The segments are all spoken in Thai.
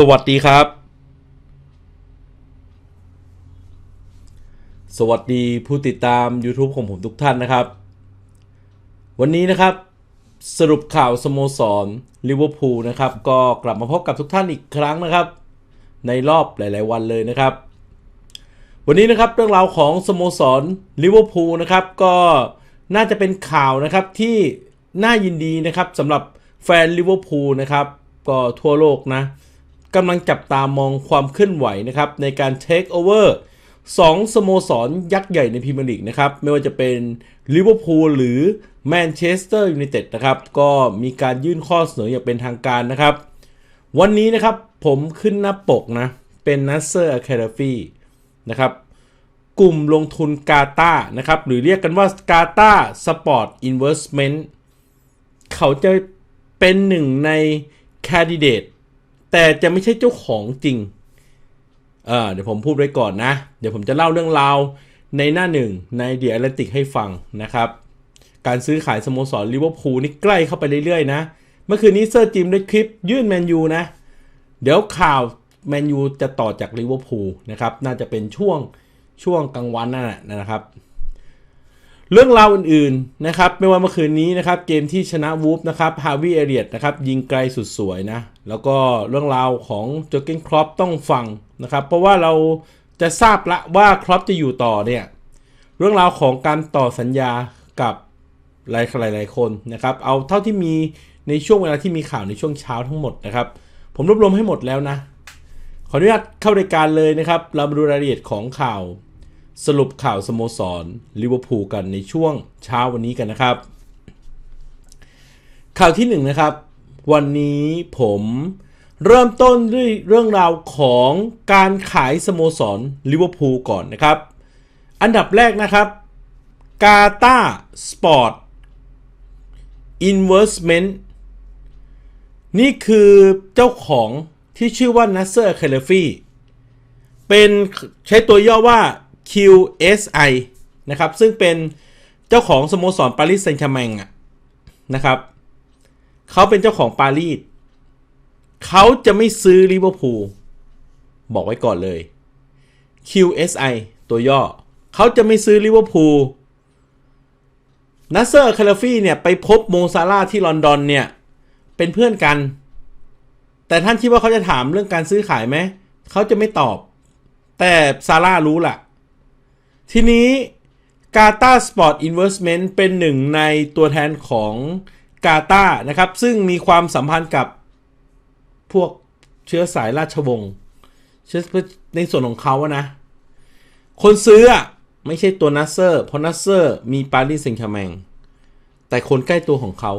สวัสดีครับ สวัสดีผู้ติดตาม YouTube ของผมทุกท่านนะครับ วันนี้นะครับ สรุปข่าวสโมสรลิเวอร์พูลนะครับ ก็กลับมาพบกับทุกท่านอีกครั้งนะครับ ในรอบหลาย ๆ วันเลยนะครับ วันนี้นะครับเรื่องราวของสโมสรลิเวอร์พูลนะครับ ก็น่าจะเป็นข่าวนะครับที่น่ายินดีนะครับสำหรับแฟนลิเวอร์พูลนะครับ ก็ทั่วโลกนะ กำลังจับตามองความเคลื่อนไหวนะครับในการเทคโอเวอร์สองสโมสรยักษ์ใหญ่ในพรีเมียร์ลีกนะครับ ไม่ว่าจะเป็นลิเวอร์พูลหรือแมนเชสเตอร์ยูไนเต็ดนะครับ ก็มีการยื่นข้อเสนออย่างเป็นทางการนะครับ วันนี้นะครับผมขึ้นหน้าปกนะ เป็นนัสเซอร์อะคาเดฟีนะครับ กลุ่มลงทุนกาตานะครับ หรือเรียกกันว่ากาตาสปอร์ตอินเวสเมนต์เขาจะเป็นหนึ่งในแคนดิเดต แต่จะไม่ใช่เจ้าของจริงเออเดี๋ยวผมพูดไว้ก่อนนะ เดี๋ยวผมจะเล่าเรื่องราวในหน้าหนึ่งในเดีย a แลติกให้ฟังนะครับ การซื้อขายสโมสรลิเวอร์พูลนี่ใกล้เข้าไปเรื่อยๆนะ เมื่อคืนนี้เซอร์จิมได้คลิปยื่นแมนยูนะ เดี๋ยวข่าวแมนยูจะต่อจากลิเวอร์พูลนะครับ น่าจะเป็นช่วงช่วงกลางวันนั่นแหละนะครับ เรื่องราวอื่นๆนะครับไม่ว่าเมื่อคืนนี้นะครับเกมที่ชนะวูฟนะครับฮาวิเอเรียตนะครับยิงไกลสุดสวยนะแล้วก็เรื่องราวของโจเกนครอปต้องฟังนะครับเพราะว่าเราจะทราบละว่าครอปจะอยู่ต่อเนี่ยเรื่องราวของการต่อสัญญากับหลายหลายคนนะครับเอาเท่าที่มีในช่วงเวลาที่มีข่าวในช่วงเช้าทั้งหมดนะครับผมรวบรวมให้หมดแล้วนะขออนุญาตเข้ารายการเลยนะครับ เรามาดูรายละเอียดของข่าว สรุปข่าวสโมสรลิเวอร์พูลกันในช่วงเช้าวันนี้กันนะครับ ข่าวที่หนึ่งนะครับ วันนี้ผมเริ่มต้นด้วยเรื่องราวของการขายสโมสรลิเวอร์พูลก่อนนะครับ อันดับแรกนะครับกาตาสปอร์ตอินเวสเมนต์นี่คือเจ้าของที่ชื่อว่านัสเซอร์เคลฟี่เป็นใช้ตัวย่อว่า QSI นะครับ ซึ่งเป็นเจ้าของสโมสรปารีสแซงต์แชร์แมงอะนะครับเขาเป็นเจ้าของปารีสเขาจะไม่ซื้อลิเวอร์พูลบอกไว้ก่อนเลย QSI ตัวย่อเขาจะไม่ซื้อลิเวอร์พูลนัสเซอร์คาราฟีเนี่ย ไปพบโมซาร่าที่ลอนดอนเนี่ย เป็นเพื่อนกัน แต่ท่านคิดว่าเขาจะถามเรื่องการซื้อขายไหม เขาจะไม่ตอบ แต่ซาร่ารู้ล่ะ ทีนี้กาตาสปอร์ตอินเวสเมนต์เป็นหนึ่งในตัวแทนของกาตานะครับ ซึ่งมีความสัมพันธ์กับพวกเชื้อสายราชวงศ์เชื้อในส่วนของเขาอะนะ คนซื้อไม่ใช่ตัวนัสเซอร์ เพราะนัสเซอร์มีปารีสเซงต์แชร์แมงแต่คนใกล้ตัวของเขา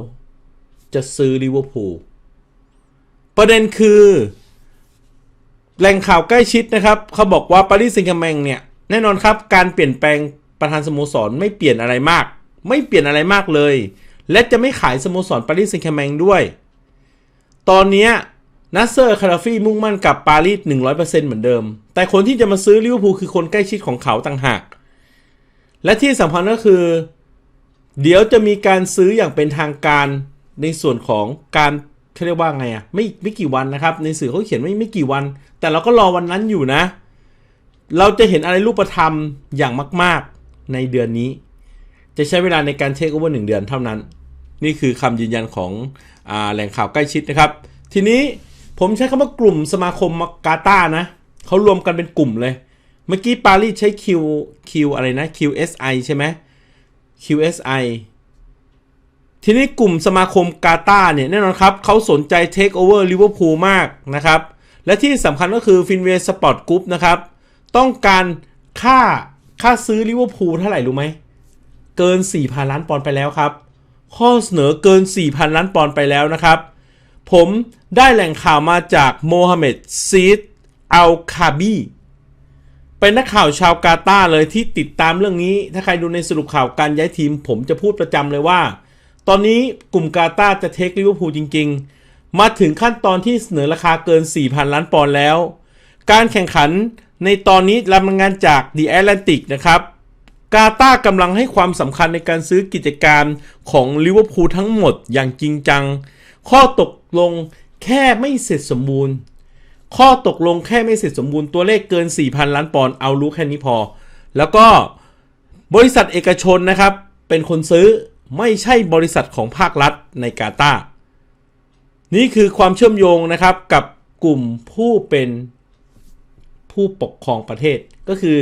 จะซื้อลิเวอร์พูลประเด็นคือ แหล่งข่าวใกล้ชิดนะครับ เขาบอกว่าปารีสเซงต์แชร์แมงเนี่ย แน่นอนครับ การเปลี่ยนแปลงประธานสโมสรไม่เปลี่ยนอะไรมาก ไม่เปลี่ยนอะไรมากเลย และจะไม่ขายสโมสรปารีสเซงต์แชร์แมงด้วย ตอนนี้นัสเซอร์คาราฟีมุ่งมั่นกับปารีส 100%เหมือนเดิม แต่คนที่จะมาซื้อลิเวอร์พูลคือคนใกล้ชิดของเขาต่างหาก และที่สำคัญก็คือ เดี๋ยวจะมีการซื้ออย่างเป็นทางการในส่วนของการเขาเรียกว่าไงอะไม่ไม่กี่วันนะครับ ในสื่อเขาเขียนไม่ไม่กี่วัน แต่เราก็รอวันนั้นอยู่นะ เราจะเห็นอะไรรูปธรรมอย่างมาก ๆ ในเดือนนี้ จะใช้เวลาในการเช็คโอเวอร์หนึ่งเดือนเท่านั้น นี่คือคำยืนยันของอแหล่งข่าวใกล้ชิดนะครับ ทีนี้ผมใช้คำว่ากลุ่มสมาคมกาตานะเขารวมกันเป็นกลุ่มเลย เมื่อกี้ปารีสใช้ Q Q อะไรนะ QSI ใช่ไหม QSI ทีนี้กลุ่มสมาคมกาตาเนี่ยแน่นอนครับเขาสนใจเทคโอเวอร์ลิเวอร์พูลมากนะครับ และที่สำคัญก็คือฟินเวสปอร์ตกรุ๊ปนะครับ ต้องการค่าค่าซื้อลิเวอร์พูลเท่าไหร่รู้ไหม เกิน 4,000 ล้านปอนด์ไปแล้วครับ ข้อเสนอเกิน 4,000 ล้านปอนด์ไปแล้วนะครับ ผมได้แหล่งข่าวมาจากโมฮัมเหม็ดซีดอัลคาบีเป็นนักข่าวชาวกาตาเลยที่ติดตามเรื่องนี้ ถ้าใครดูในสรุปข่าวการย้ายทีม ผมจะพูดประจำเลยว่า ตอนนี้กลุ่มกาตาจะเทคลิเวอร์พูลจริง ๆ มาถึงขั้นตอนที่เสนอราคาเกิน 4,000 ล้านปอนด์แล้ว การแข่งขัน ในตอนนี้รายงานจาก The Atlantic นะครับกาตากำลังให้ความสำคัญในการซื้อกิจการของลิเวอร์พูลทั้งหมดอย่างจริงจัง ข้อตกลงแค่ไม่เสร็จสมบูรณ์ ข้อตกลงแค่ไม่เสร็จสมบูรณ์ตัวเลขเกิน 4,000 ล้านปอนด์เอารู้แค่นี้พอ แล้วก็บริษัทเอกชนนะครับ เป็นคนซื้อไม่ใช่บริษัทของภาครัฐในกาตานี่คือความเชื่อมโยงนะครับกับกลุ่มผู้เป็น ผู้ปกครองประเทศก็คือ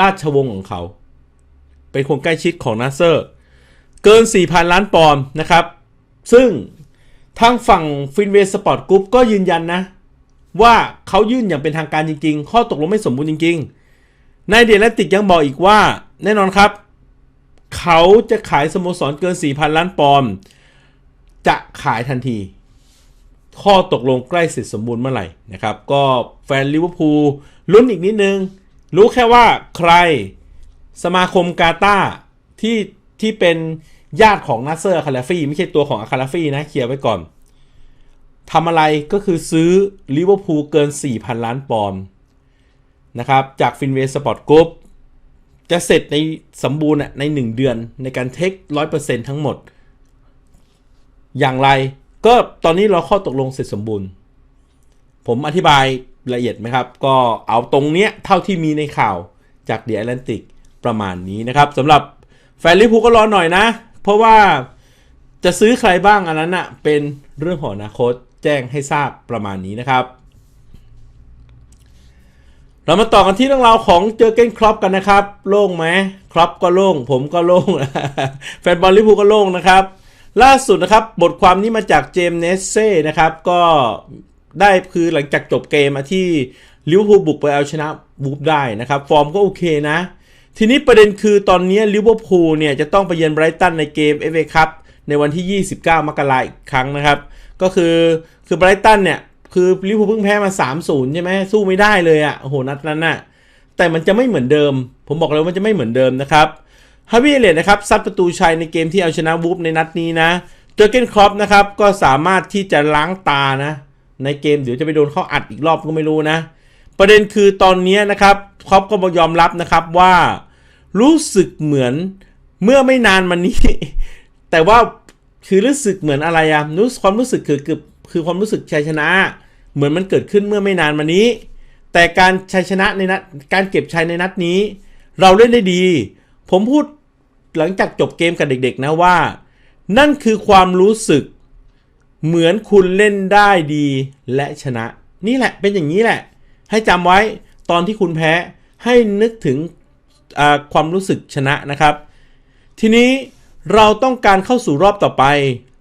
ราชวงศ์ของเขา เป็นคนใกล้ชิดของนาเซอร์ เกิน 4,000 ล้านปอนด์นะครับ ซึ่งทางฝั่งฟินเวสปอร์ตกรุ๊ปก็ยืนยันนะ ว่าเขายื่นอย่างเป็นทางการจริง ๆ ข้อตกลงไม่สมบูรณ์จริง ๆ นายเดลติกยังบอกอีกว่า แน่นอนครับ เขาจะขายสโมสรเกิน 4,000 ล้านปอนด์จะขายทันที ข้อตกลงใกล้เสร็จสมบูรณ์เมื่อไหร่นะครับ ก็แฟนลิเวอร์พูลลุ้นอีกนิดนึง รู้แค่ว่าใครสมาคมกาตาที่ที่เป็นญาติของนัสเซอร์อาคาลาฟีไม่ใช่ตัวของอาคาลาฟีนะเคลียร์ไว้ก่อนทำอะไรก็คือซื้อลิเวอร์พูลเกิน 4,000 ล้านปอนด์นะครับ จากฟินเวสปอร์ตกรุ๊ปจะเสร็จในสมบูรณ์ใน 1 เดือนในการเทค 100%ทั้งหมด อย่างไร ก็ตอนนี้เราข้อตกลงเสร็จสมบูรณ์ ผมอธิบายละเอียดไหมครับ ก็เอาตรงเนี้ยเท่าที่มีในข่าวจากเดียแอตแลนติกประมาณนี้นะครับสำหรับแฟนลิเวอร์พูลก็รอหน่อยนะ เพราะว่าจะซื้อใครบ้างอันนั้นอะเป็นเรื่องของอนาคตแจ้งให้ทราบประมาณนี้นะครับ เรามาต่อกันที่เรื่องราวของเจอเก้นครอปกันนะครับ โล่งไหมครอปก็โล่ง ผมก็โล่งแฟนบอลลิเวอร์พูลก็โล่งนะครับ ล่าสุดนะครับบทความนี้มาจากเจมส์เนสเซ่นะครับก็ได้คือหลังจากจบเกมอะที่ลิเวอร์พูลบุกไปเอาชนะบูฟได้นะครับ ฟอร์มก็โอเคนะ ทีนี้ประเด็นคือตอนนี้ลิเวอร์พูลเนี่ยจะต้องไปเยือนไบรตันในเกม FA คัพในวันที่ 29 มกราคมอีกครั้งนะครับ ก็คือคือไบรตันเนี่ย คือลิเวอร์พูลเพิ่งแพ้มา 3-0 ใช่ไหมสู้ไม่ได้เลยอะ่ะโอ้โหนัดนั้นน่ะแต่มันจะไม่เหมือนเดิม ผมบอกเลยว่ามันจะไม่เหมือนเดิมนะครับ ฮาวิเอเลตนะครับซัดประตูชัยในเกมที่เอาชนะวูฟในนัดนี้นะเจอเกนครอปนะครับก็สามารถที่จะล้างตานะ ในเกมเดี๋ยวจะไปโดนเขาอัดอีกรอบก็ไม่รู้นะ ประเด็นคือตอนนี้นะครับครอปก็ยอมรับนะครับว่า รู้สึกเหมือนเมื่อไม่นานมานี้ แต่ว่าคือรู้สึกเหมือนอะไรอะรู้ความรู้สึกคือคือคือความรู้สึกชัยชนะ เหมือนมันเกิดขึ้นเมื่อไม่นานมานี้ แต่การชัยชนะในนัดการเก็บชัยในนัดนี้ เราเล่นได้ดี ผมพูดหลังจากจบเกมกับเด็กๆนะว่า นั่นคือความรู้สึก เหมือนคุณเล่นได้ดีและชนะ นี่แหละเป็นอย่างนี้แหละ ให้จำไว้ตอนที่คุณแพ้ให้นึกถึงความรู้สึกชนะนะครับ ทีนี้เราต้องการเข้าสู่รอบต่อไป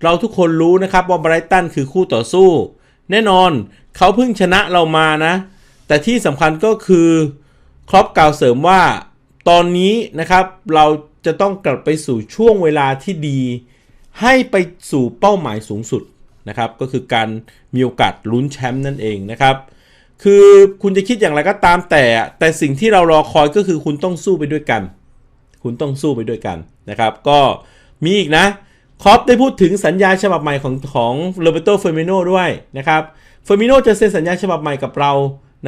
เราทุกคนรู้นะครับว่าไบรตันคือคู่ต่อสู้ แน่นอนเขาเพิ่งชนะเรามานะ แต่ที่สำคัญก็คือครอปกล่าวเสริมว่า ตอนนี้นะครับเราจะต้องกลับไปสู่ช่วงเวลาที่ดี ให้ไปสู่เป้าหมายสูงสุดนะครับ ก็คือการมีโอกาสลุ้นแชมป์นั่นเองนะครับ คือคุณจะคิดอย่างไรก็ตามแต่ แต่สิ่งที่เรารอคอยก็คือคุณต้องสู้ไปด้วยกัน คุณต้องสู้ไปด้วยกันนะครับ ก็มีอีกนะคอปได้พูดถึงสัญญาฉบับใหม่ของของโรเบโตเฟอร์มิโนด้วยนะครับเฟอร์มิโนจะเซ็นสัญญาฉบับใหม่กับเรา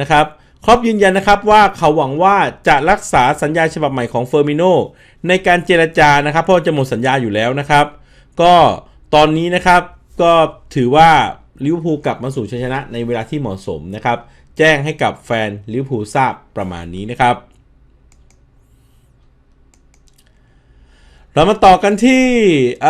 นะครับ ครอปยืนยันนะครับว่าเขาหวังว่าจะรักษาสัญญาฉบับใหม่ของเฟอร์มิโนในการเจรจานะครับ เพราะจะหมดสัญญาอยู่แล้วนะครับ ก็ตอนนี้นะครับก็ถือว่าลิเวอร์พูลกลับมาสู่ชัยชนะในเวลาที่เหมาะสมนะครับ แจ้งให้กับแฟนลิเวอร์พูลทราบประมาณนี้นะครับ เรามาต่อกันที่เ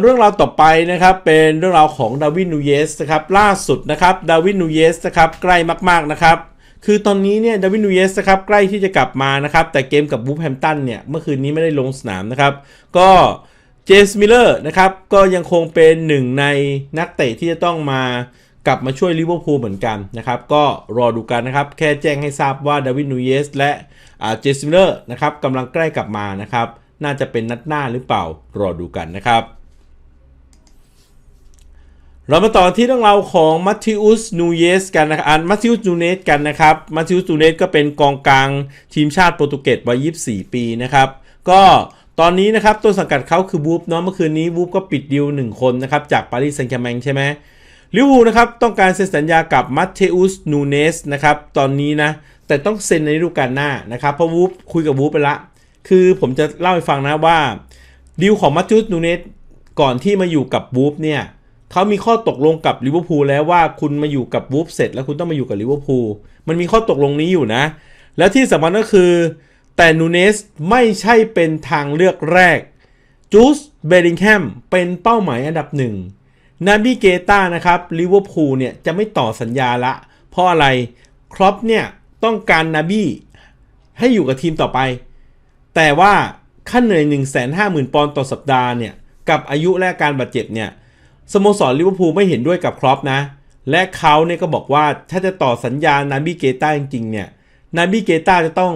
เรื่องราวต่อไปนะครับ เป็นเรื่องราวของดาวินนูเยสนะครับล่าสุดนะครับดาวินนูเยสนะครับใกล้มากๆนะครับ คือตอนนี้เนี่ยดาวินนูเยสนะครับใกล้ที่จะกลับมานะครับ แต่เกมกับบูฟแฮมตันเนี่ย เมื่อคืนนี้ไม่ได้ลงสนามนะครับ ก็เจสมิลเลอร์นะครับ ก็ยังคงเป็นหนึ่งในนักเตะที่จะต้องมากลับมาช่วยลิเวอร์พูลเหมือนกันนะครับ ก็รอดูกันนะครับ แค่แจ้งให้ทราบว่าดาวินนูเยสและเจสมิลเลอร์นะครับกำลังใกล้กลับมานะครับ น่าจะเป็นนัดหน้าหรือเปล่ารอดูกันนะครับ เรามาต่อที่เรื่องราวของมัตติอุสนูเยสกันนะครับมัตติอุสนูเนสกันนะครับ มัตติอุสนูเนสก็เป็นกองกลางทีมชาติโปรตุเกสวัย 24 ปีนะครับ ก็ตอนนี้นะครับต้นสังกัดเขาคือบูฟเนาะเมื่อคืนนี้บูฟก็ปิดดีลหนึ่งคนนะครับ จากปารีสแซงต์แชร์แมงใช่ไหมลิเวอร์พูลนะครับต้องการเซ็นสัญญากับมัตเทอุสนูเนสนะครับตอนนี้นะ แต่ต้องเซ็นในฤดูกาลหน้านะครับ เพราะวูฟคุยกับวูฟไปละ คือผมจะเล่าให้ฟังนะว่าดีลของมัตติสนูเนสก่อนที่มาอยู่กับบูฟเนี่ย เขามีข้อตกลงกับลิเวอร์พูลแล้วว่าคุณมาอยู่กับวูฟเสร็จ แล้วคุณต้องมาอยู่กับลิเวอร์พูลมันมีข้อตกลงนี้อยู่นะ แล้วที่สำคัญก็คือ แต่นูเนสไม่ใช่เป็นทางเลือกแรกจูสเบริงแฮมเป็นเป้าหมายอันดับหนึ่งนาบิเกต้านะครับลิเวอร์พูลเนี่ยจะไม่ต่อสัญญาละ เพราะอะไรครอปเนี่ยต้องการนาบีให้อยู่กับทีมต่อไป แต่ว่าค่าเหนื่อย 1 5 0 0 0 0 ปอนด์ต่อสัปดาห์เนี่ย กับอายุและการบาดเจ็บเนี่ย สโมสรลิเวอร์พูลไม่เห็นด้วยกับครอปนะ และเขาเนี่ยก็บอกว่าถ้าจะต่อสัญญานาบิเกต้าจริงๆเนี่ยนาบิเกต้าจะต้อง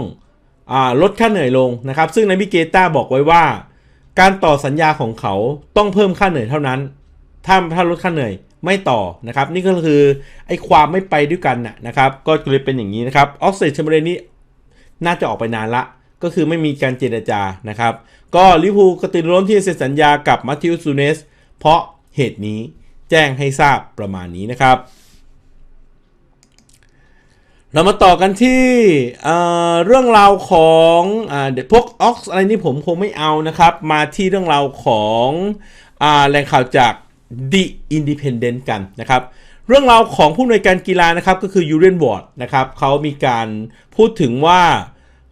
อลดค่าเหนื่อยลงนะครับ ซึ่งนาบิเกต้าบอกไว้ว่า การต่อสัญญาของเขาต้องเพิ่มค่าเหนื่อยเท่านั้น ถ้าถ้าลดค่าเหนื่อยไม่ต่อนะครับ นี่ก็คือไอ้ความไม่ไปด้วยกันนะนะครับ ก็เลยเป็นอย่างนี้นะครับออกเซตเชมเบรนี่น่าจะออกไปนานละก็คือไม่มีการเจรจานะครับ ก็ลิเวอร์พูลกระตือร้นที่จะเซ็นสัญญากับมาธิอุสซูเนสเพราะ เหตุนี้แจ้งให้ทราบประมาณนี้นะครับ เรามาต่อกันที่เเรื่องราวของเด็กพวกออกอะไรนี่ผมคงไม่เอานะครับ มาที่เรื่องราวของอแหล่งข่าวจาก The Independent กันนะครับเรื่องราวของผู้อำนวยการกีฬานะครับก็คือยูเรนวอร์ดนะครับเขามีการพูดถึงว่า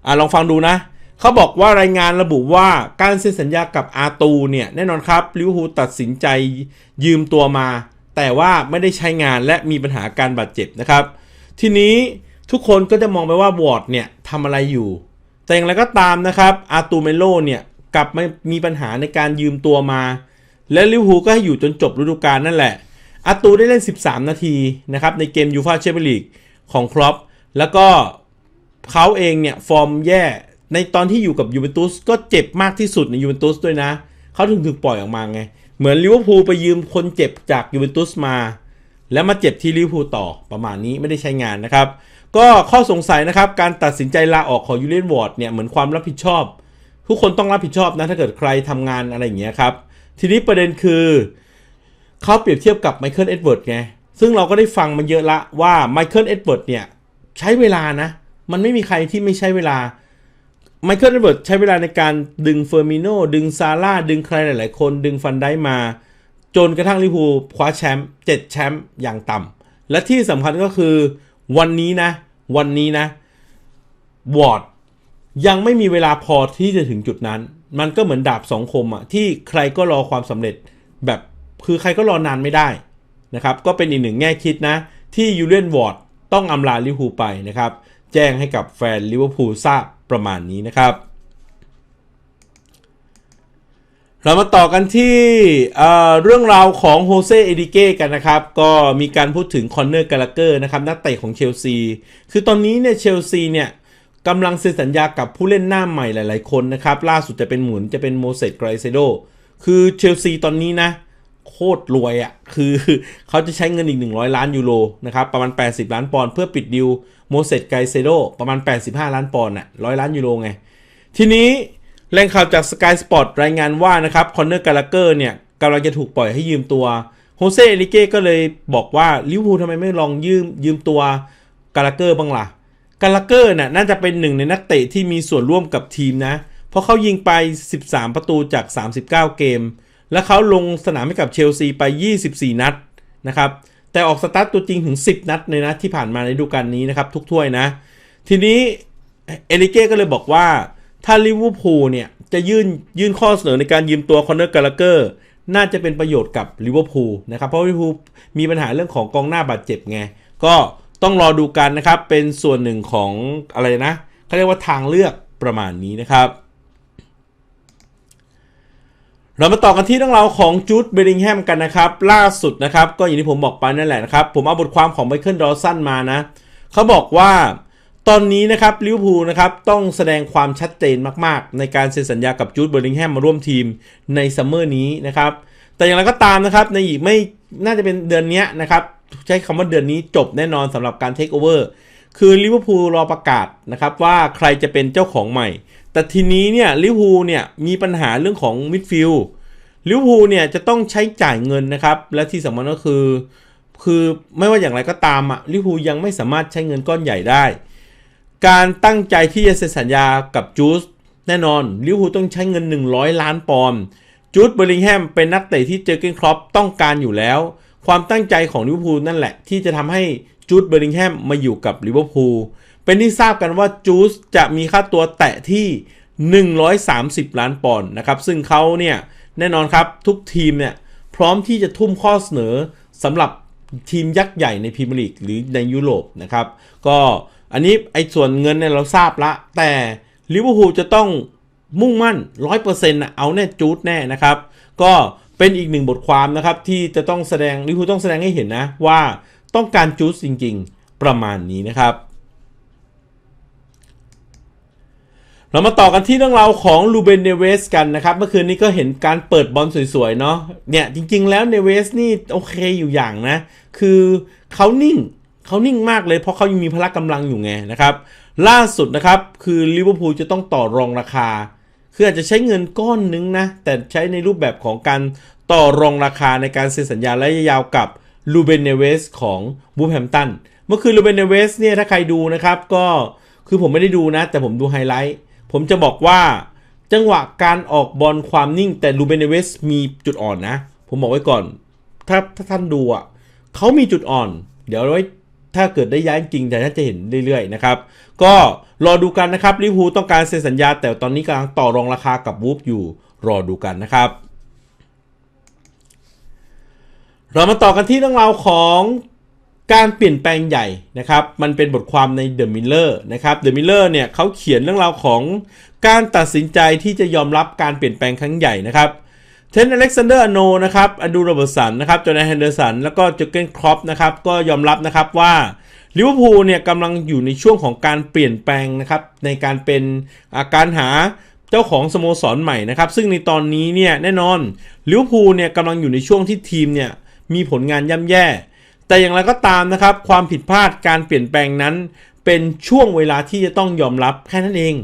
อลองฟังดูนะ เขาบอกว่ารายงานระบุว่าการเซ็นสัญญากับอาตูเนี่ย แน่นอนครับลิวอร์พูตัดสินใจยืมตัวมา แต่ว่าไม่ได้ใช้งานและมีปัญหาการบาดเจ็บนะครับ ทีนี้ทุกคนก็จะมองไปว่าวอร์ดเนี่ยทำอะไรอยู่ แต่อย่างไรก็ตามนะครับอาตูเมโลเนี่ยกลับไม่มีปัญหาในการยืมตัวมา และลิวอร์พูก็ให้อยู่จนจบฤดูกาลนั่นแหละอาตูได้เล่น 13 นาทีนะครับในเกมยูฟาแชมเปี้ยนลีกของครอปแล้วก็เขาเองเนี่ยฟอร์มแย่ ในตอนที่อยู่กับยูเวนตุสก็เจ็บมากที่สุดในยูเวนตุสด้วยนะ เขาถึงถึงปล่อยออกมาไง เหมือนลิเวอร์พูลไปยืมคนเจ็บจากยูเวนตุสมา แล้วมาเจ็บที่ลิเวอร์พูลต่อประมาณนี้ไม่ได้ใช้งานนะครับ ก็ข้อสงสัยนะครับ การตัดสินใจลาออกของยูเลียนวอร์ดเนี่ยเหมือนความรับผิดชอบ ทุกคนต้องรับผิดชอบนะถ้าเกิดใครทำงานอะไรอย่างเงี้ยครับทีนี้ประเด็นคือเขาเปรียบเทียบกับไมเคิลเอ็ดเวิร์ดไงซึ่งเราก็ได้ฟังมาเยอะละว่าไมเคิลเอ็ดเวิร์ดเนี่ยใช้เวลานะ มันไม่มีใครที่ไม่ใช้เวลา ไมเคิลเอเวิร์ดใช้เวลาในการดึงเฟอร์มิโนดึงซาร่าดึงใครหลาย ๆ คนดึงฟันได้มา จนกระทั่งลิเวอร์พูลคว้าแชมป์เจ็ดแชมป์อย่างต่ำและที่สำคัญก็คือ วันนี้นะ วันนี้นะวอร์ดยังไม่มีเวลาพอที่จะถึงจุดนั้น มันก็เหมือนดาบสองคมอะที่ใครก็รอความสำเร็จแบบคือใครก็รอนานไม่ได้นะครับ ก็เป็นอีกหนึ่งแง่คิดนะ ที่ยูเลียนวอร์ดต้องอำลาลิเวอร์พูลไปนะครับ แจ้งให้กับแฟนลิเวอร์พูลทราบประมาณนี้นะครับ เรามาต่อกันที่เเรื่องราวของโฮเซ่เอดิเก้กันนะครับ ก็มีการพูดถึงคอนเนอร์กาลเกอร์นะครับนักเตะของเชลซี คือตอนนี้เนี่ยเชลซีเนี่ยกำลังเซ็นสัญญากับผู้เล่นหน้าใหม่หลาย ๆ คนนะครับ ล่าสุดจะเป็นหมุนจะเป็นโมเสสไกรเซโดคือเชลซีตอนนี้นะ โคตรรวยอะ่ะ คือเขาจะใช้เงินอีก 100 ล้านยูโรนะครับ ประมาณ 80 ล้านปอนด์เพื่อปิดดิวโมเสสไกเซโดประมาณ 85 ล้านปอนด์อะร้อยล้านยูโรไง ทีนี้แหล่งข่าวจาก Sky Sport รายงานว่านะครับคอนเนอร์กาลเกอร์เนี่ยกำลังจะถูกปล่อยให้ยืมตัวโฮเซเอลิเก้ก็เลยบอกว่าลิเวอร์พูลทำไมไม่ลองยืมยืมตัวกาลเกอร์บ้างล่ะกาลเกอร์น่ะน่าจะเป็นหนึ่งในนักเตะที่มีส่วนร่วมกับทีมนะ เพราะเขายิงไป 13 ประตูจาก 39 เกม และเขาลงสนามให้กับเชลซีไป 24 นัดนะครับแต่ออกสตาร์ตตัวจริงถึง 10 นัดในนะที่ผ่านมาในฤดูกาลนี้นะครับทุกถ้วยนะ ทีนี้เอลิเก้ก็เลยบอกว่า ถ้าลิเวอร์พูลเนี่ยจะยื่นยื่นข้อเสนอในการยืมตัวคอนเนอร์กาลเกอร์น่าจะเป็นประโยชน์กับลิเวอร์พูลนะครับเพราะลิเวอร์พูลมีปัญหาเรื่องของกองหน้าบาดเจ็บไง ก็ต้องรอดูกันนะครับ เป็นส่วนหนึ่งของอะไรนะเขาเรียกว่าทางเลือกประมาณนี้นะครับ เรามาต่อกันที่เรื่องราวของจูดเบริงแฮมกันนะครับ ล่าสุดนะครับ ก็อย่างที่ผมบอกไปนั่นแหละนะครับ ผมเอาบทความของไมเคิลดอสันมานะ เขาบอกว่าตอนนี้นะครับลิเวอร์พูลนะครับต้องแสดงความชัดเจนมากๆ ในการเซ็นสัญญากับจูดเบริงแฮมมาร่วมทีมในซัมเมอร์นี้นะครับ แต่อย่างไรก็ตามนะครับ ในอีกไม่น่าจะเป็นเดือนนี้นะครับ ใช้คำว่าเดือนนี้จบแน่นอนสำหรับการเทคโอเวอร์คือลิเวอร์พูลรอประกาศนะครับว่าใครจะเป็นเจ้าของใหม่ แต่ทีนี้เนี่ยลิเวอร์พูลเนี่ยมีปัญหาเรื่องของมิดฟิลด์ลิเวอร์พูลเนี่ยจะต้องใช้จ่ายเงินนะครับ และที่สำคัญก็คือ คือไม่ว่าอย่างไรก็ตามอะลิเวอร์พูลยังไม่สามารถใช้เงินก้อนใหญ่ได้ การตั้งใจที่จะเซ็นสัญญากับจูสแน่นอนลิเวอร์พูลต้องใช้เงิน 100 ล้านปอนด์จูดเบอร์ลิงแฮมเป็นนักเตะที่เจอเกนครอปต้องการอยู่แล้ว ความตั้งใจของลิเวอร์พูลนั่นแหละ ที่จะทำให้จูดเบอร์ลิงแฮมมาอยู่กับลิเวอร์พูล เป็นที่ทราบกันว่าจูสจะมีค่าตัวแตะที่ 130 ล้านปอนด์นะครับ ซึ่งเขาเนี่ยแน่นอนครับทุกทีมเนี่ยพร้อมที่จะทุ่มข้อเสนอสำหรับทีมยักษ์ใหญ่ในพรีเมียร์ลีกหรือในยุโรปนะครับ ก็อันนี้ไอ้ส่วนเงินเนี่ยเราทราบละ แต่ลิเวอร์พูลจะต้องมุ่งมั่น 100%นะเอาแน่จูดแน่นะครับ ก็เป็นอีกหนึ่งบทความนะครับ ที่จะต้องแสดงลิเวอร์พูลต้องแสดงให้เห็นนะว่าต้องการจูดจริง ๆ ประมาณนี้นะครับ เรามาต่อกันที่เรื่องราวของลูเบนเนเวสกันนะครับ เมื่อคืนนี้ก็เห็นการเปิดบอลสวยๆเนาะเนี่ยจริงๆแล้วเนเวสนี่โอเคอยู่อย่างนะ คือเขานิ่งเขานิ่งมากเลยเพราะเขายังมีพละกำลังอยู่ไงนะครับ ล่าสุดนะครับคือลิเวอร์พูลจะต้องต่อรองราคา คืออาจจะใช้เงินก้อนนึงนะ แต่ใช้ในรูปแบบของการต่อรองราคาในการเซ็นสัญญาระยะยาวกับลูเบนเนเวสของบูแฮมตันเมื่อคืนลูเบนเนเวสเนี่ยถ้าใครดูนะครับก็คือผมไม่ได้ดูนะ แต่ผมดูไฮไลท์ ผมจะบอกว่าจังหวะการออกบอลความนิ่งแต่ลูเบเนเวสมีจุดอ่อนนะ ผมบอกไว้ก่อน ถ้าถ้าท่านดูอะเขามีจุดอ่อน เดี๋ยวไว้ถ้าเกิดได้ย้ายจริงแต่น่าจะเห็นเรื่อยๆนะครับ ก็รอดูกันนะครับลิเวอร์พูลต้องการเซ็นสัญญา แต่ตอนนี้กำลังต่อรองราคากับวูฟอยู่รอดูกันนะครับ เรามาต่อกันที่เรื่องราวของ การเปลี่ยนแปลงใหญ่นะครับ มันเป็นบทความใน The Miller นะครับ The Miller เนี่ยเขาเขียนเรื่องราวของการตัดสินใจที่จะยอมรับการเปลี่ยนแปลงครั้งใหญ่นะครับเทนอเล็กซานเดอร์อโนนะครับอดูโรเบิร์ตสันนะครับจอห์นแฮนเดอร์สันแล้วก็จอร์เกนครอปนะครับก็ยอมรับนะครับว่าลิเวอร์พูลเนี่ยกำลังอยู่ในช่วงของการเปลี่ยนแปลงนะครับในการเป็นอาการหาเจ้าของสโมสรใหม่นะครับ ซึ่งในตอนนี้เนี่ยแน่นอนลิเวอร์พูลเนี่ยกำลังอยู่ในช่วงที่ทีมเนี่ยมีผลงานย่ำแย่ แต่อย่างไรก็ตามนะครับ ความผิดพลาดการเปลี่ยนแปลงนั้น เป็นช่วงเวลาที่จะต้องยอมรับแค่นั้นเอง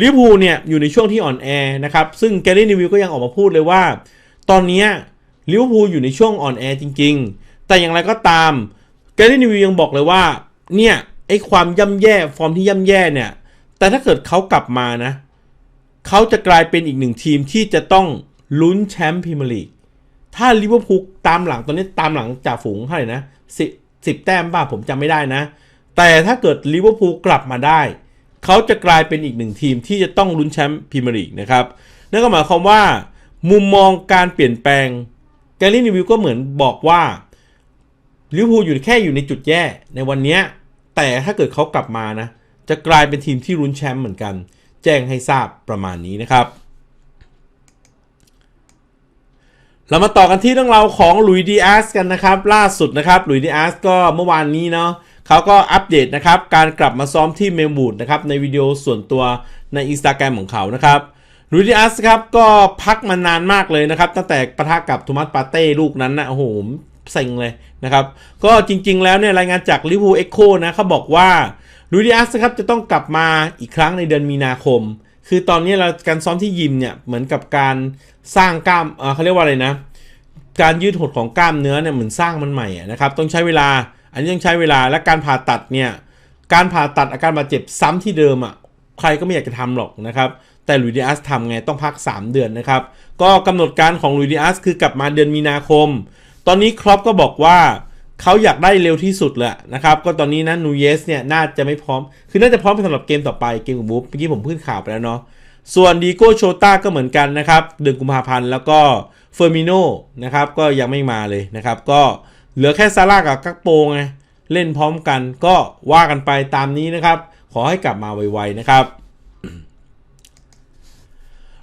ลิเวอร์พูลเนี่ยอยู่ในช่วงที่อ่อนแอนะครับ ซึ่งแกรี่นิวิลก็ยังออกมาพูดเลยว่า ตอนนี้ลิเวอร์พูลอยู่ในช่วงอ่อนแอจริง ๆ แต่อย่างไรก็ตามแกรี่นิวิลยังบอกเลยว่าเนี่ยไอ้ความย่ำแย่ฟอร์มที่ย่ำแย่เนี่ยแต่ถ้าเกิดเขากลับมานะเขาจะกลายเป็นอีกหนึ่งทีมที่จะต้องลุ้นแชมป์พรีเมียร์ลีกถ้าลิเวอร์พูลตามหลังตอนนี้ตามหลังจากฝูงเท่าไหร่นะ สิบแต้มป่ะผมจำไม่ได้นะ แต่ถ้าเกิดลิเวอร์พูลกลับมาได้ เขาจะกลายเป็นอีกหนึ่งทีมที่จะต้องลุ้นแชมป์พรีเมียร์ลีกนะครับ นั่นก็หมายความว่า มุมมองการเปลี่ยนแปลงแกลลี่นิวิวก็เหมือนบอกว่าลิเวอร์พูลอยู่แค่อยู่ในจุดแย่ในวันนี้แต่ถ้าเกิดเขากลับมานะ จะกลายเป็นทีมที่ลุ้นแชมป์เหมือนกัน แจ้งให้ทราบประมาณนี้นะครับ เรามาต่อกันที่เรื่องราวของลุยดีอาสกันนะครับ ล่าสุดนะครับลุยดีอาสก็เมื่อวานนี้เนาะเขาก็อัปเดตนะครับ การกลับมาซ้อมที่เมลบูดนะครับ ในวิดีโอส่วนตัวในอินสตาแกรมของเขานะครับลุยดีอาสครับก็พักมานานมากเลยนะครับ ตั้งแต่ปะทะกับโทมัสปาเต้ลูกนั้นนะโอ้โหเซ็งเลยนะครับ ก็จริงๆแล้วเนี่ยรายงานจากลิเวอร์พูลเอ็กโคนะเขาบอกว่าลุยดีอาสครับจะต้องกลับมาอีกครั้งในเดือนมีนาคม คือตอนนี้เราการซ้อมที่ยิมเนี่ยเหมือนกับการสร้างกล้ามเขาเรียกว่าอะไรนะ การยืดหดของกล้ามเนื้อเนี่ยเหมือนสร้างมันใหม่นะครับต้องใช้เวลาอันนี้ต้องใช้เวลาและการผ่าตัดเนี่ยการผ่าตัดอาการบาดเจ็บซ้ำที่เดิมอะใครก็ไม่อยากจะทำหรอกนะครับแต่ลุยดิอัสทำไงต้องพัก 3 เดือนนะครับก็กำหนดการของลุยดิอัสคือกลับมาเดือนมีนาคม ตอนนี้ครอปก็บอกว่า เขาอยากได้เร็วที่สุดแหละนะครับ ก็ตอนนี้นะนูเยสเนี่ยน่าจะไม่พร้อม คือน่าจะพร้อมสำหรับเกมต่อไปเกมกับบุ๊เมื่อกี้ผมพูดข่าวไปแล้วเนาะส่วนดีโก้โชต้าก็เหมือนกันนะครับเดือนกุมภาพันธ์แล้วก็เฟอร์มิโนนะครับก็ยังไม่มาเลยนะครับ ก็เหลือแค่ซาร่ากับกักโปไงเล่นพร้อมกันก็ว่ากันไปตามนี้นะครับ ขอให้กลับมาไวๆนะครับ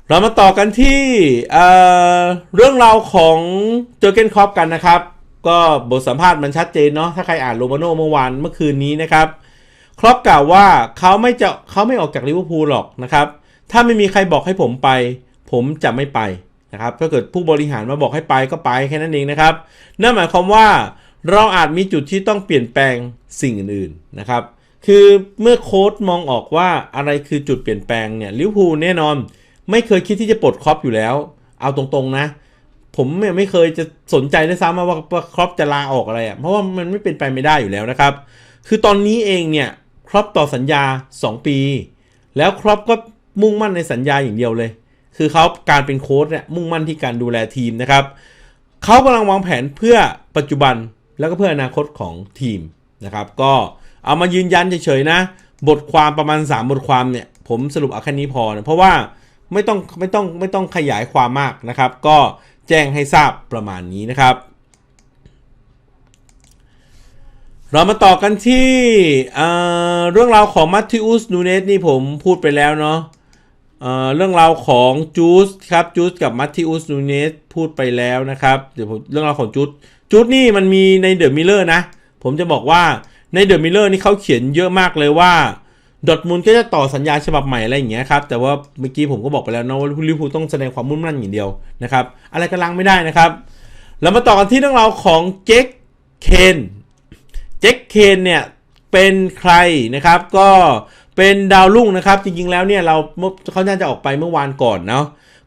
เรามาต่อกันที่เเรื่องราวของเจอเกนคอปกันนะครับ ก็บทสัมภาษณ์มันชัดเจนเนาะถ้าใครอ่านโรมาโน่เมื่อวานเมื่อคืนนี้นะครับครอปกล่าวว่าเขาไม่จะเขาไม่ออกจากลิเวอร์พูลหรอกนะครับถ้าไม่มีใครบอกให้ผมไป ผมจะไม่ไปนะครับถ้าเกิดผู้บริหารมาบอกให้ไปก็ไปแค่นั้นเองนะครับนั่นหมายความว่าเราอาจมีจุดที่ต้องเปลี่ยนแปลงสิ่งอื่นๆนะครับคือเมื่อโค้ดมองออกว่าอะไรคือจุดเปลี่ยนแปลงเนี่ยลิเวอร์พูลแน่นอน ไม่เคยคิดที่จะปลดครอปอยู่แล้ว เอาตรงๆนะ ผมไม่เคยจะสนใจด้วยซ้ำว่าว่าครอปจะลาออกอะไรอะ่ะเพราะว่ามันไม่เป็นไปไม่ได้อยู่แล้วนะครับ คือตอนนี้เองเนี่ยครอปต่อสัญญา 2 ปี แล้วครอปก็มุ่งมั่นในสัญญาอย่างเดียวเลย คือเขาการเป็นโค้ชเนี่ยมุ่งมั่นที่การดูแลทีมนะครับเขากำลังวางแผนเพื่อปัจจุบันแล้วก็เพื่ออนาคตของทีมนะครับ ก็เอามายืนยันเฉยๆนะ บทความประมาณ 3 บทความเนี่ย ผมสรุปเอาแค่นี้พอนะเพราะว่าไม่ต้องไม่ต้องไม่ต้องขยายความมากนะครับ ก็ แจ้งให้ทราบประมาณนี้นะครับ เรามาต่อกันที่เเรื่องราวของมัตติอุสนูเนสนี่ผมพูดไปแล้วเนาะเเรื่องราวของจูสครับจูสกับมัตติอุสนูเนสพูดไปแล้วนะครับเดี๋ยวผมเรื่องราวของจูสจูสนี่มันมีในเดอะมิเลอร์นะ ผมจะบอกว่าในเดอะมิเลอร์นี่เขาเขียนเยอะมากเลยว่า ดอทมูลก็จะต่อสัญญาฉบับใหม่อะไรอย่างเงี้ยครับ แต่ว่าเมื่อกี้ผมก็บอกไปแล้วนะว่าลิเวอร์พูลต้องแสดงความมุ่งมั่นอย่างเดียวนะครับ อะไรก็ลังไม่ได้นะครับเรามาต่อกันที่เรื่องราวของเจ็คเคน เจ็คเคนเนี่ยเป็นใครนะครับ ก็เป็นดาวรุ่งนะครับ จริงๆแล้วเนี่ยเราเขาน่าจะออกไปเมื่อวานก่อนเนาะ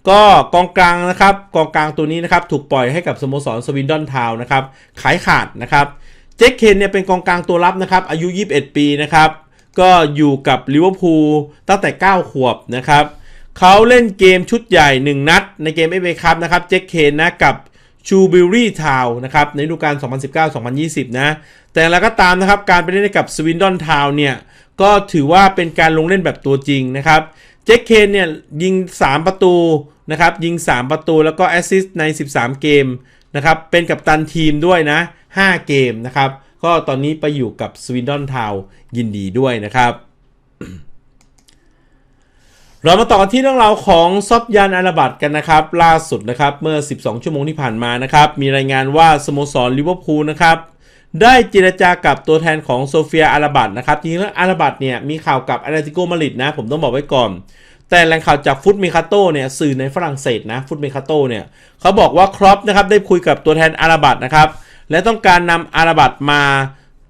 ก็กองกลางนะครับ กองกลางตัวนี้นะครับ ถูกปล่อยให้กับสโมสรสวินดอนทาวน์นะครับ ขายขาดนะครับ เจ็คเคนเนี่ยเป็นกองกลางตัวรับนะครับ อายุ 21 ปีนะครับ ก็อยู่กับลิเวอร์พูลตั้งแต่ 9 ขวบนะครับเขาเล่นเกมชุดใหญ่ 1 นัด ในเกมเอฟเอคัพนะครับเจ็คเคนนะกับชูบิลลี่ทาวนะครับในฤดูกาล 2019-2020 นะ แต่แล้วก็ตามนะครับ การไปเล่นกับสวินดอนทาวเนี่ย ก็ถือว่าเป็นการลงเล่นแบบตัวจริงนะครับ เจคเคนเนี่ย ยิง 3 ประตูนะครับ ยิง 3 ประตูแล้วก็แอสซิสต์ใน 13 เกมนะครับ เป็นกับตันทีมด้วยนะ 5 เกมนะครับ ก็ตอนนี้ไปอยู่กับสวินดอนทาวยินดีด้วยนะครับ เรามาต่อกันที่เรื่องราวของซอบยานอาราบัตกันนะครับ ล่าสุดนะครับเมื่อ 12 ชั่วโมงที่ผ่านมานะครับ มีรายงานว่าสโมสรลิเวอร์พูลนะครับได้เจรจากับตัวแทนของโซเฟียอาราบัตนะครับจริงๆแล้วอาราบัตเนี่ยมีข่าวกับอาราติโกมาริดนะ ผมต้องบอกไว้ก่อน แต่แหล่งข่าวจากฟุตเมคาโตเนี่ยสื่อในฝรั่งเศสนะฟุตเมคาโตเนี่ยเขาบอกว่าครอปนะครับได้คุยกับตัวแทนอาราบัตนะครับ และต้องการนำอาราบัตมา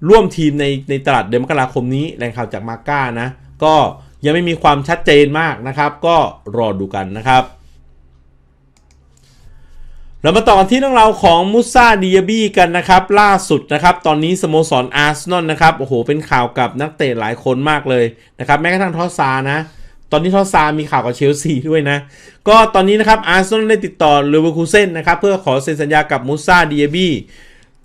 ร่วมทีมในในตลาดเดือนมกราคมนี้แหล่งข่าวจากมาก้านะ ก็ยังไม่มีความชัดเจนมากนะครับ ก็รอดูกันนะครับ เรามาต่อกันที่เรื่องราวของมุซาดิยาบีกันนะครับ ล่าสุดนะครับ ตอนนี้สโมสรอาร์เซนอลนะครับโอ้โหเป็นข่าวกับนักเตะหลายคนมากเลยนะครับ แม้กระทั่งทอซานะตอนนี้ทอซามีข่าวกับเชลซีด้วยนะ ก็ตอนนี้นะครับอาร์เซนอลได้ติดต่อเลเวอร์คูเซนนะครับ เพื่อขอเซ็นสัญญากับมุซาดิยาบี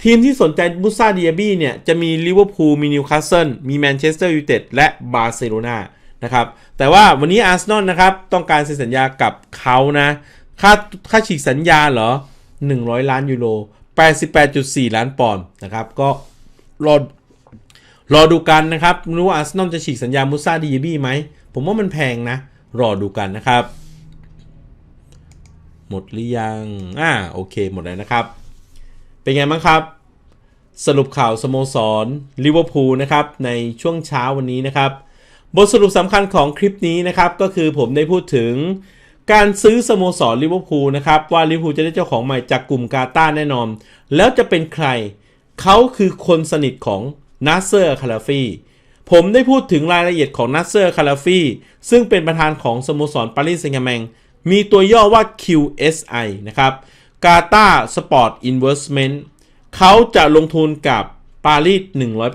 ทีมที่สนใจมุซาดิยาบี้เนี่ย จะมีลิเวอร์พูลมีนิวคาสเซิลมีแมนเชสเตอร์ยูไนเต็ดและบาร์เซโลนานะครับ แต่ว่าวันนี้อาร์เซนอลนะครับ ต้องการเซ็นสัญญากับเขานะ ค่าค่าฉีกสัญญาเหรอ 100 ล้านยูโร 88.4 ล้านปอนด์นะครับ ก็รอรอดูกันนะครับรู้ว่าอาร์เซนอลจะฉีกสัญญามุซาดีบี้ไหม ผมว่ามันแพงนะ รอดูกันนะครับ หมดหรือยัง อ่า โอเค หมดแล้วนะครับ เป็นไงบ้างครับ สรุปข่าวสโมสรลิเวอร์พูลนะครับในช่วงเช้าวันนี้นะครับ บทสรุปสำคัญของคลิปนี้นะครับ ก็คือผมได้พูดถึงการซื้อสโมสรลิเวอร์พูลนะครับ ว่าลิเวอร์พูลจะได้เจ้าของใหม่จากกลุ่มกาตาแน่นอน แล้วจะเป็นใคร เขาคือคนสนิทของนัสเซอร์คาราฟีผมได้พูดถึงรายละเอียดของนัสเซอร์คาราฟีซึ่งเป็นประธานของสโมสรปารีสแซงต์แมงมีตัวย่อว่า QSI นะครับ กาตาสปอร์ตอินเวสเมนต์เขาจะลงทุนกับปารีส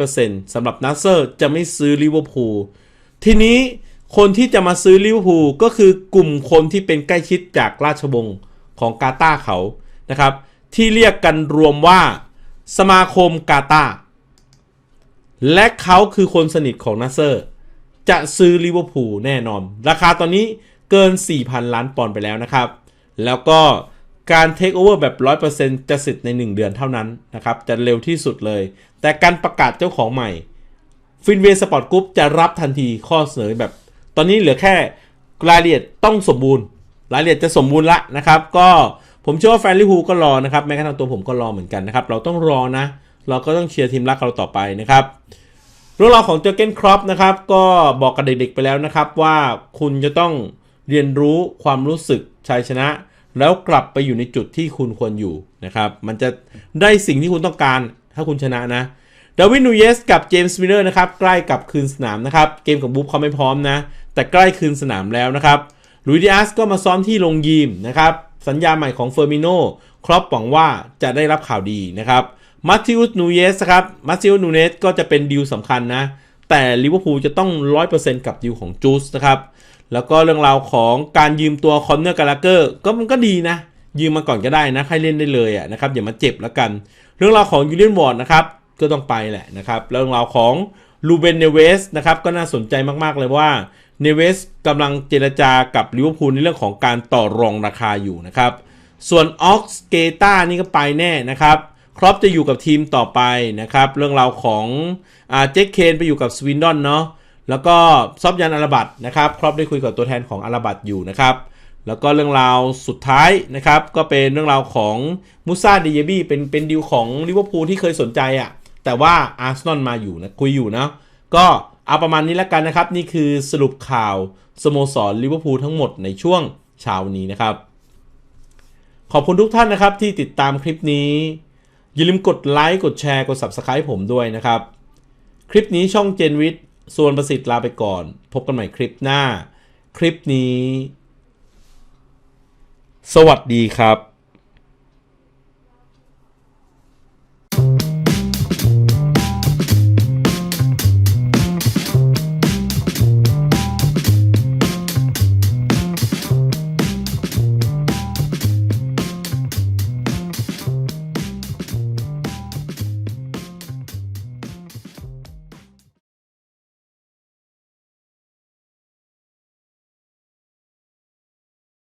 100%สำหรับนัสเซอร์จะไม่ซื้อลิเวอร์พูลทีนี้คนที่จะมาซื้อลิเวอร์พูลก็คือกลุ่มคนที่เป็นใกล้ชิดจากราชวงศ์ของกาตาเขานะครับ ที่เรียกกันรวมว่าสมาคมกาตาและเขาคือคนสนิทของนัสเซอร์ จะซื้อลิเวอร์พูลแน่นอน ราคาตอนนี้เกิน 4,000 ล้านปอนด์ไปแล้วนะครับ แล้วก็ การเทคโอเวอร์แบบ 100%จะเสร็จใน 1 เดือนเท่านั้นนะครับ จะเร็วที่สุดเลย แต่การประกาศเจ้าของใหม่ฟินเวสปอร์ตกรุ๊ปจะรับทันทีข้อเสนอแบบ ตอนนี้เหลือแค่รายละเอียดต้องสมบูรณ์ รายละเอียดจะสมบูรณ์ละนะครับ ก็ผมเชื่อว่าแฟนลิเวอร์พูก็รอนะครับ แม้กระทั่งตัวผมก็รอเหมือนกันนะครับ เราต้องรอนะ เราก็ต้องเชียร์ทีมรักเราต่อไปนะครับเรื่องราวของเจอเกนครอปนะครับ ก็บอกกับเด็กๆไปแล้วนะครับว่าคุณจะต้องเรียนรู้ความรู้สึกชัยชนะ แล้วกลับไปอยู่ในจุดที่คุณควรอยู่นะครับ มันจะได้สิ่งที่คุณต้องการถ้าคุณชนะนะดาวินนูเยสกับเจมส์มิเลอร์นะครับ ใกล้กับคืนสนามนะครับ เกมกับบุ๊บเขาไม่พร้อมนะ แต่ใกล้คืนสนามแล้วนะครับลุยดิอาสก็มาซ้อมที่โรงยิมนะครับ สัญญาใหม่ของเฟอร์มิโนครอปหวังว่าจะได้รับข่าวดีนะครับมัตติอุสนูเยสครับมัตติอุสนูเนสก็จะเป็นดีลสำคัญนะ แต่ลิเวอร์พูลจะต้อง 100%กับดีลของจูสนะครับ แล้วก็เรื่องราวของการยืมตัวคอนเนอร์กาลาเกอร์ก็มันก็ดีนะ ยืมมาก่อนก็ได้นะให้เล่นได้เลยอะนะครับอย่ามาเจ็บแล้วกัน เรื่องราวของยูเลียนวอร์ดนะครับก็ต้องไปแหละนะครับเรื่องราวของลูเบนเนเวสนะครับก็น่าสนใจมากๆเลยว่าเนเวสกำลังเจรจากับลิเวอร์พูลในเรื่องของการต่อรองราคาอยู่นะครับ ส่วนออกสเกตานี่ก็ไปแน่นะครับครอปจะอยู่กับทีมต่อไปนะครับ เรื่องราวของอ่าเจคเคนไปอยู่กับสวินดอนเนาะ แล้วก็ซอบยันอาราบัตนะครับครอปได้คุยกับตัวแทนของอาราบัตอยู่นะครับ แล้วก็เรื่องราวสุดท้ายนะครับ ก็เป็นเรื่องราวของมูซาดิเยบีเป็นเป็นดีลของลิเวอร์พูลที่เคยสนใจอะ่ะแต่ว่าอาร์เซนอลมาอยู่นะคุยอยู่นะก็เอาประมาณนี้แล้วกันนะครับ นี่คือสรุปข่าวสโมสรลิเวอร์พูลทั้งหมดในช่วงเช้านี้นะครับ ขอบคุณทุกท่านนะครับที่ติดตามคลิปนี้ อย่าลืมกดไลค์กดแชร์กด Subscribe ผมด้วยนะครับ คลิปนี้ช่องเจนวิทย์ ส่วนประสิทธิ์ลาไปก่อน พบกันใหม่คลิปหน้า คลิปนี้ สวัสดีครับ